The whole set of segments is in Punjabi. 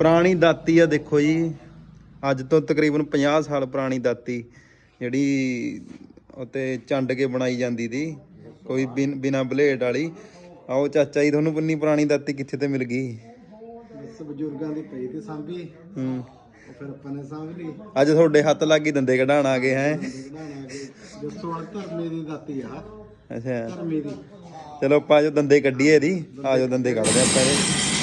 ਪੁਰਾਣੀ ਦਾਤੀ ਆ ਦੇਖੋ ਜੀ। ਅੱਜ ਤੋਂ ਤਕਰੀਬਨ 50 ਸਾਲ ਪੁਰਾਣੀ ਦਾਤੀ ਜਿਹੜੀ ਉਤੇ ਚੰਡ ਕੇ ਬਣਾਈ ਜਾਂਦੀ ਦੀ ਕੋਈ ਬਿਨਾ ਬਲੇਡ ਵਾਲੀ। ਆਓ ਚਾਚਾ ਜੀ ਤੁਹਾਨੂੰ ਬੰਨੀ ਪੁਰਾਣੀ ਦਾਤੀ ਕਿੱਥੇ ਤੇ ਮਿਲ ਗਈ? ਇਸ ਬਜ਼ੁਰਗਾਂ ਦੀ ਪਈ ਤੇ ਸਾਂਭੀ। ਹੂੰ। ਫਿਰ ਆਪਾਂ ਨੇ ਸਾਂਭ ਲਈ। ਅੱਜ ਤੁਹਾਡੇ ਹੱਥ ਲੱਗ ਗਈ ਦੰਦੇ ਕਢਾਣ ਆ ਗਏ ਹੈ? ਸੋਲ ਧਰਮੇ ਦੀ ਦਾਤੀ ਆ। ਅੱਛਾ। ਧਰਮੇ ਦੀ। ਚਲੋ ਆਪਾਂ ਜੋ ਦੰਦੇ ਕੱਢੀਏ ਇਹਦੀ। ਆ ਜੋ ਦੰਦੇ ਕੱਢਦੇ ਆਪਾਂ ਇਹਦੇ।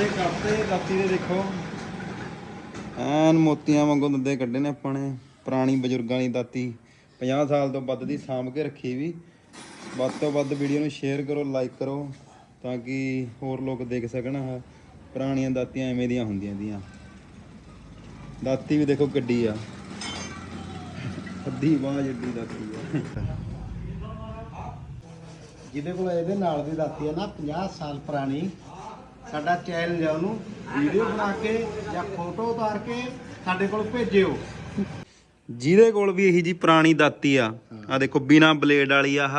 ਦੰਦੇ ਕੱਢਦੇ ਦਾਤੀ ਦੇ ਦੇਖੋ। ਐਨ ਮੋਤੀਆਂ ਵਾਂਗੂ ਦੰਦੇ ਕੱਢੇ ਨੇ ਆਪਾਂ ਨੇ ਪੁਰਾਣੀ ਬਜ਼ੁਰਗਾਂ ਦੀ ਦਾਤੀ। 50 ਸਾਲ ਤੋਂ ਵੱਧ ਦੀ ਸਾਂਭ ਕੇ ਰੱਖੀ ਵੀ। ਵੱਧ ਤੋਂ ਵੱਧ ਵੀਡੀਓ ਨੂੰ ਸ਼ੇਅਰ ਕਰੋ ਲਾਈਕ ਕਰੋ ਤਾਂ ਕਿ ਹੋਰ ਲੋਕ ਦੇਖ ਸਕਣ ਆਹ ਪੁਰਾਣੀਆਂ ਦਾਤੀਆਂ ਐਵੇਂ ਦੀਆਂ ਹੁੰਦੀਆਂ ਦੀਆਂ ਦਾਤੀ ਵੀ ਦੇਖੋ ਗੱਡੀ ਆ। ਅੱਧੀ ਬਾਂਹ ਜਿੱਡੀ ਦਾਤੀ ਆ। ਜਿਹਦੇ ਕੋਲ ਇਹਦੇ ਨਾਲ ਦੀ ਦਾਤੀ ਆ ਨਾ 50 ਸਾਲ ਪੁਰਾਣੀ। ਸਾਡਾ ਚੈਲੰਜ ਆ ਉਹਨੂੰ। ਵੀਡੀਓ ਬਣਾ ਕੇ ਜਾਂ ਫੋਟੋ ਉਤਾਰ ਕੇ ਸਾਡੇ ਕੋਲ ਭੇਜਿਓ। ਜਿਹਦੇ ਕੋਲ ਵੀ ਇਹੀ ਜੀ ਪੁਰਾਣੀ ਦਾਤੀ ਆ ਆ ਦੇਖੋ ਬਿਨਾ ਬਲੇਡ ਵਾਲੀ ਆਹ।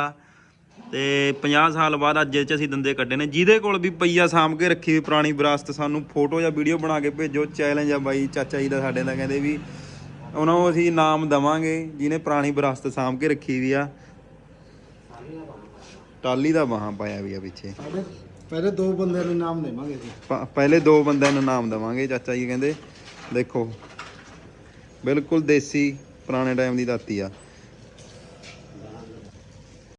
ਤੇ 50 ਸਾਲ ਬਾਅਦ ਅੱਜ ਇਹ ਚ ਅਸੀਂ ਦੰਦੇ ਕੱਢੇ ਨੇ। ਜਿਹਦੇ ਕੋਲ ਵੀ ਪਈਆ ਸਾਂਭ ਕੇ ਰੱਖੀ ਹੋਈ ਪੁਰਾਣੀ ਵਿਰਾਸਤ ਸਾਨੂੰ ਫੋਟੋ ਜਾਂ ਵੀਡੀਓ ਬਣਾ ਕੇ ਭੇਜੋ। ਚੈਲੰਜ ਆ ਬਾਈ ਚਾਚਾ ਜੀ ਦਾ ਸਾਡੇ ਦਾ ਕਹਿੰਦੇ ਵੀ ਉਹਨਾਂ ਨੂੰ ਅਸੀਂ ਇਨਾਮ ਦਵਾਂਗੇ ਜਿਹਨੇ ਪੁਰਾਣੀ ਵਿਰਾਸਤ ਸਾਂਭ ਕੇ ਰੱਖੀ ਵੀ ਆ। ਟਾਲੀ ਦਾ ਬਾਹਾਂ ਪਾਇਆ। ਵੀ ਆ ਪਿੱਛੇ। ਪਹਿਲੇ ਦੋ ਬੰਦਿਆਂ ਨੂੰ ਨਾਮ ਦੇਵਾਂਗੇ ਜੀ। ਪ- ਪਹਿਲੇ ਦੋ ਬੰਦਿਆਂ ਨੂੰ ਇਨਾਮ ਦੇਵਾਂਗੇ, ਚਾਚਾ ਜੀ ਕਹਿੰਦੇ, ਦੇਖੋ, ਬਿਲਕੁਲ ਦੇਸੀ ਪੁਰਾਣੇ ਟਾਈਮ ਦੀ ਦਾਤੀ ਆ।